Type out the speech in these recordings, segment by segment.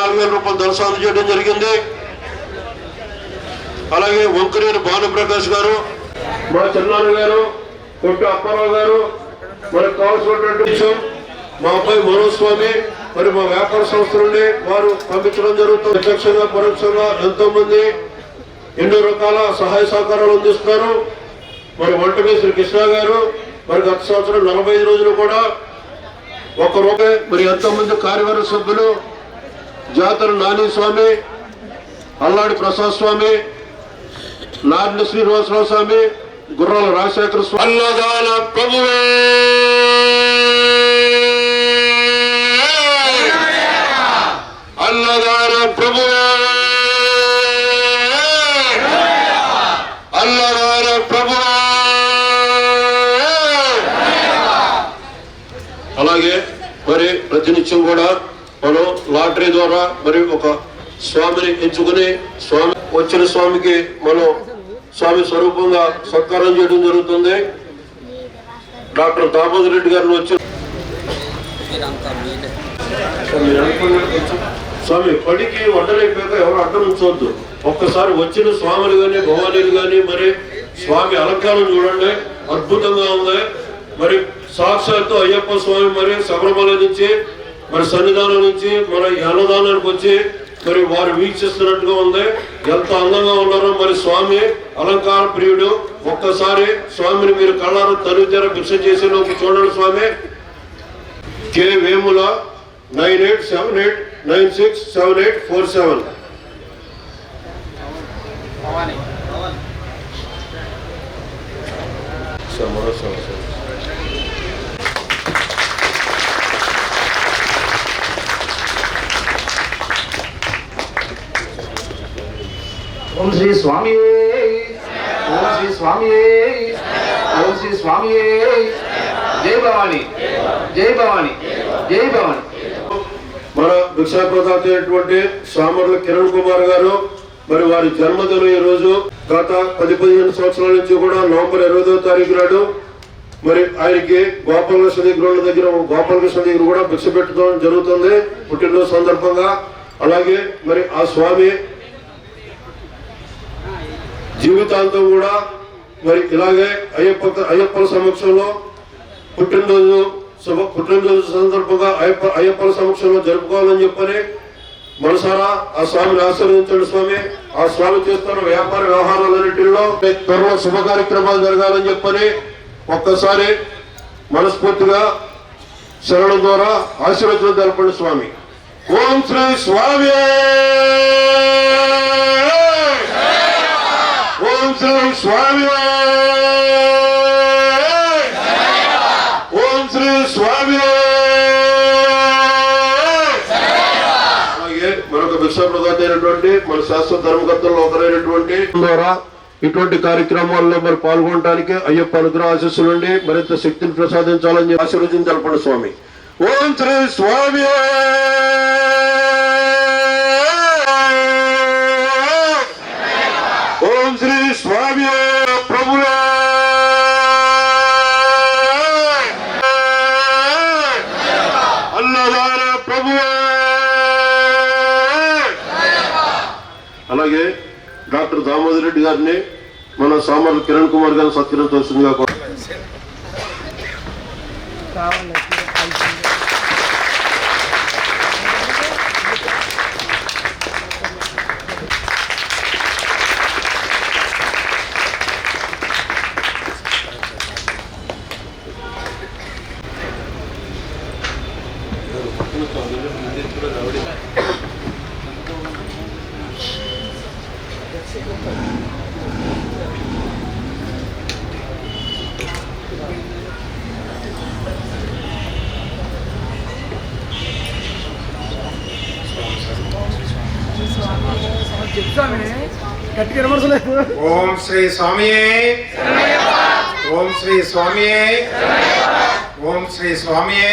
నాలుగు వేల రూపాయలు ధనసాగు చేయడం జరిగింది. అలాగే వంకరేని భానుప్రకాష్ గారు మా చిన్నాన్న గారు కొట్టు అప్పారావు గారు మనకు కావాల్సినటువంటి విషయం మా అబ్బాయి మనోజ్ స్వామి మరి మా వ్యాపార సంస్థ నుండి వారు పంపించడం జరుగుతుంది. ప్రత్యక్షంగా పరోక్షంగా ఎంతో మంది ఎన్నో రకాల సహాయ సహకారాలు అందిస్తున్నారు. మరి వంట శ్రీ కృష్ణ గారు మరి గత సంవత్సరం నలభై ఐదు రోజులు కూడా ఒక్క రూపాయి మరి ఎంతో మంది కార్యవర్గ సభ్యులు జాతర నాని స్వామి అల్లాడి ప్రసాద్ స్వామి నారాయణ శ్రీనివాసరావు స్వామి గుర్రాల రాజశేఖర స్వామి. అన్నదాన ప్రభువే! అన్నదాన ప్రభువే! అన్నదాన ప్రభువే! అలాగే మరి ప్రతినిత్యం కూడా మనం లాటరీ ద్వారా మరి ఒక స్వామిని ఎంచుకుని స్వామి వచ్చిన స్వామికి మనం స్వామి స్వరూపంగా సత్కారం చేయడం జరుగుతుంది. డాక్టర్ దామోదర్ రెడ్డి గారిని వచ్చి స్వామి పడికి వంటలైపోయాక ఎవరు అడ్డం ఉంచవద్దు ఒక్కసారి వచ్చిన స్వాములు కానీ భవానీలు కానీ మరి స్వామి అలంకారం చూడండి. అద్భుతంగా ఉంది. మరి సాక్షాత్తు అయ్యప్ప స్వామి మరి శబరిమల నుంచి మరి సన్నిధానం నుంచి మన అన్నదానానికి వచ్చి మరి వారు వీక్షిస్తున్నట్టుగా ఉంది. ఎంత అందంగా ఉన్నారో మరి స్వామి అలంకార ప్రియుడు ఒక్కసారి స్వామిని మీరు కళ్ళారు తనుతెర భిక్ష చేసే లోపు చూడండి స్వామి. K Vemula nine eight seven eight nine six seven eight four seven. ఓం శ్రీ స్వామి ఓం శ్రీ స్వామి ఓం శ్రీ స్వామి జై భవాని. జై భవాని. జై భవాని. మన భిక్షాప్రదాత అయినటువంటి సామర్ల కిరణ్ కుమార్ గారు మరి వారి జన్మదినం ఈ రోజు గత పది పదిహేను సంవత్సరాల నుంచి కూడా నవంబర్ ఇరవైదో తారీఖు నాడు మరి ఆయనకి గోపాలకృష్ణ దగ్గర దగ్గర గోపాలకృష్ణ దగ్గర కూడా భిక్ష పెట్టడం జరుగుతుంది పుట్టినరోజు సందర్భంగా. అలాగే మరి ఆ స్వామి జీవితాంతం కూడా మరి ఇలాగే అయ్యప్ప అయ్యప్పల సమక్షంలో పుట్టినరోజు శుభ పుట్టినరోజు సందర్భంగా అయ్యప్ప అయ్యప్పల సమక్షంలో జరుపుకోవాలని చెప్పని మనసారా ఆ స్వామిని ఆశీర్వదించండి స్వామి. ఆ స్వామి చేస్తున్న వ్యాపార వ్యవహారాలన్నింటిలో త్వరలో శుభ కార్యక్రమాలు జరగాలని చెప్పని ఒక్కసారి మనస్ఫూర్తిగా శరణం ద్వారా ఆశీర్వచనం తెలపండి స్వామి. ఓం శ్రీ స్వామి శ్రీ స్వామి ఓం శ్రీ స్వామి అలాగే మరొక భిక్షాప్రదాత అయినటువంటి మన శాస్త్ర ధర్మకర్తల్లో ఒకరైనటువంటి ద్వారా ఇటువంటి కార్యక్రమాల్లో మరి పాల్గొనడానికి అయ్యప్ప అనుగ్రహ ఆశీస్సులుండి మరింత శక్తిని ప్రసాదించాలని ఆశీర్వదించాలి స్వామి. ఓం శ్రీ స్వామి రెడ్డి గారిని మన సామర్లు కిరణ్ కుమార్ గారు సత్కరించవలసిందిగా ఓం శ్రీ స్వామియే. ఓం శ్రీ స్వామియే. ఓం శ్రీ స్వామియే.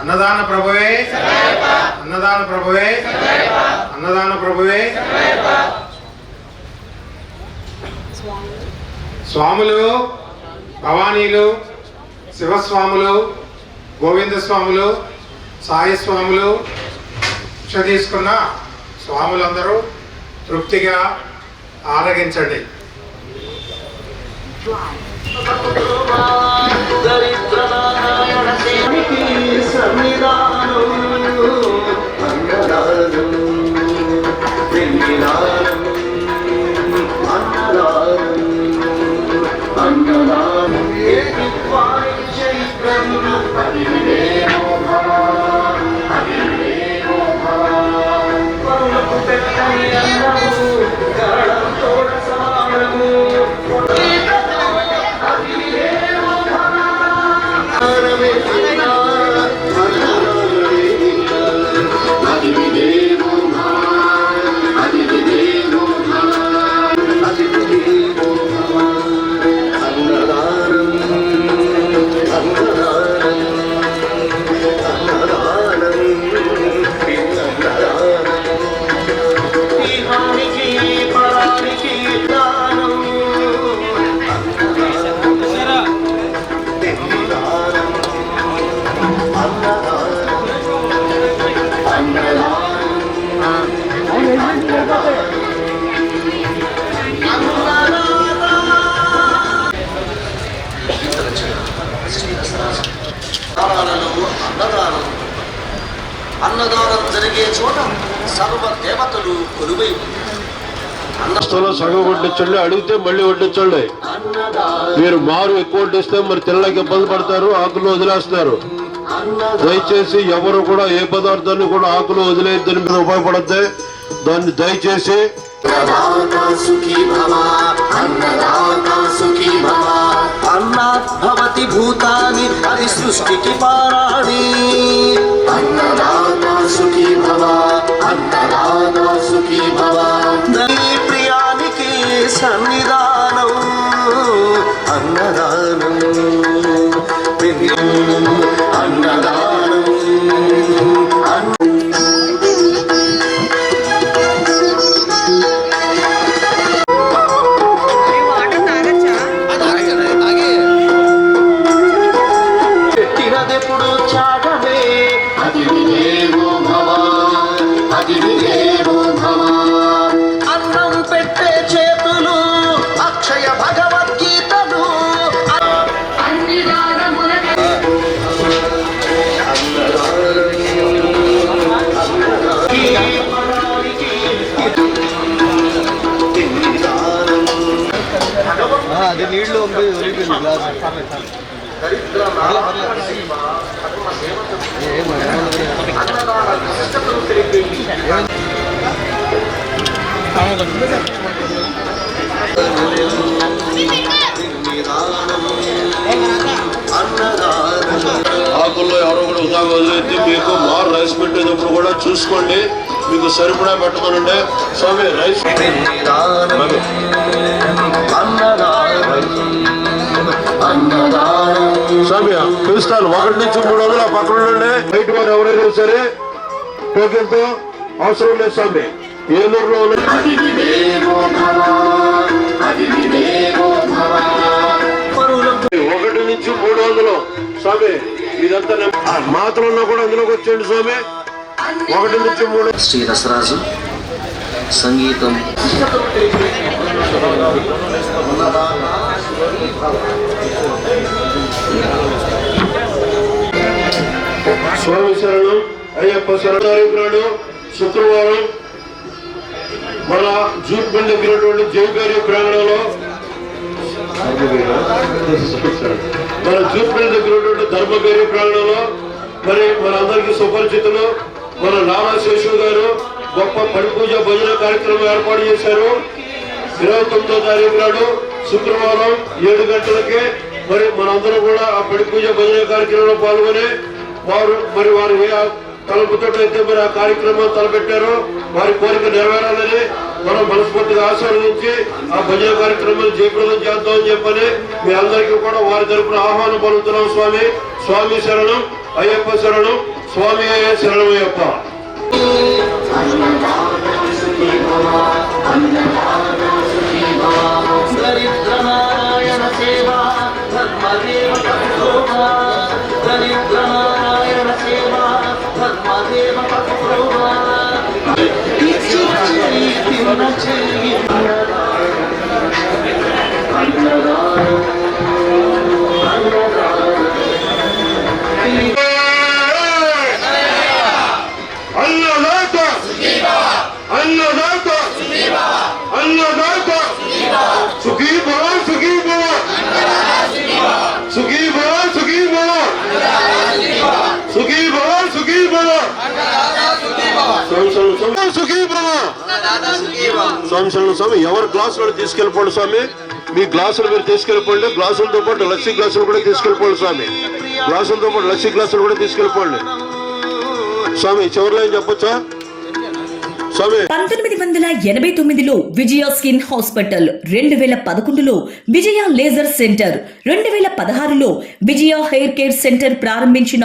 అన్నదాన ప్రభువే. అన్నదాన ప్రభువే. అన్నదాన ప్రభువే. స్వాములు భవానీలు శివస్వాములు గోవింద స్వాములు సాయి స్వాములు భిక్ష తీసుకున్న స్వాములందరూ తృప్తిగా ఆరగించండి. స్థలం సగం వడ్డించండి అడిగితే మళ్ళీ వడ్డించండి. మీరు మారు ఎక్కువ వడ్డిస్తే మరి తినలేక ఇబ్బంది పడతారు ఆకులు వదిలేస్తున్నారు. దయచేసి ఎవరు కూడా ఏ పదార్థాన్ని కూడా ఆకులు వదిలేద్దని మీద ఉపయోగపడద్ది. దాన్ని దయచేసి అన్నదాత భవతి భూతాని అది సృష్టికి పారాణి. అన్నదా గ్లాస్ ఆకుల్లో ఎవరో కూడా ఉదా వదిలేద్ది మీకు మారు రైస్ పెట్టేటప్పుడు కూడా చూసుకోండి. మీకు సరిపడా పెట్టమనండి స్వామి రైస్ స్వామి పిలుస్తాను ఒకటి నుంచి మూడు వందలు ఆ పక్కన బయట వారు ఎవరైనా సరే టోకెన్తో అవసరం లేదు స్వామి. ఏలూరులో ఒకటి నుంచి మూడు వందలు స్వామి ఇదంతా మాత్రం ఉన్నా కూడా అందులోకి వచ్చేయండి స్వామి. ఒకటి నుంచి మూడు శ్రీ రసరాజు సంగీతం. స్వామి శరణం అయ్యప్ప శరణానికి శుక్రవారం మన జూట్పల్లి దగ్గరటువంటి జైగారి ప్రాంగణంలో మన జూట్పల్లి దగ్గర ఉన్నటువంటి ధర్మగారి ప్రాంగణంలో మరి మన అందరికీ సుపరిచితులు మన నారా శేషు గారు గొప్ప పడి పూజ భజన కార్యక్రమం ఏర్పాటు చేశారు. ఇరవై తొమ్మిదో తారీఖు నాడు శుక్రవారం ఏడు గంటలకే మరి మనందరూ కూడా ఆ పడి పూజ భజన కార్యక్రమంలో పాల్గొని వారు మరి వారు ఏ తలపుతో అయితే మరి ఆ కార్యక్రమం తలపెట్టారో వారి కోరిక నెరవేరాలని మనం మనస్ఫూర్తిగా ఆశీర్వదించి ఆ భజన కార్యక్రమాన్ని జయప్రదం చేద్దామని చెప్పని మీ అందరికీ కూడా వారి తరపున ఆహ్వానం పలుకుతున్నాం స్వామి. స్వామి శరణం అయ్యప్ప శరణం స్వామి అయ్య శరణం అయ్యప్ప. దరిద్రనారాయణ సేవ ధర్మదేవ పశుభోగా దరిద్రనారాయణ సేవ ధర్మదేవ పశుభోగా చెయ్యి స్వామి సంవత్సరం స్వామి ఎవరు గ్లాసులు తీసుకెళ్ళిపోండి స్వామి? మీ గ్లాసులు మీరు తీసుకెళ్ళిపోండి. గ్లాసులతో పాటు లస్సీ గ్లాసులు కూడా తీసుకెళ్ళిపోండి స్వామి. గ్లాసులతో పాటు లస్సీ గ్లాసులు కూడా తీసుకెళ్ళిపోండి. స్వామి చివరిలో ఏం చెప్పొచ్చా? పంతొమ్మిది వందల ఎనభై తొమ్మిదిలో విజయ స్కిన్ హాస్పిటల్ రెండు వేల పదకొండులో విజయ లేజర్ సెంటర్ రెండు వేల పదహారులో విజయ హెయిర్ కేర్ సెంటర్ ప్రారంభించిన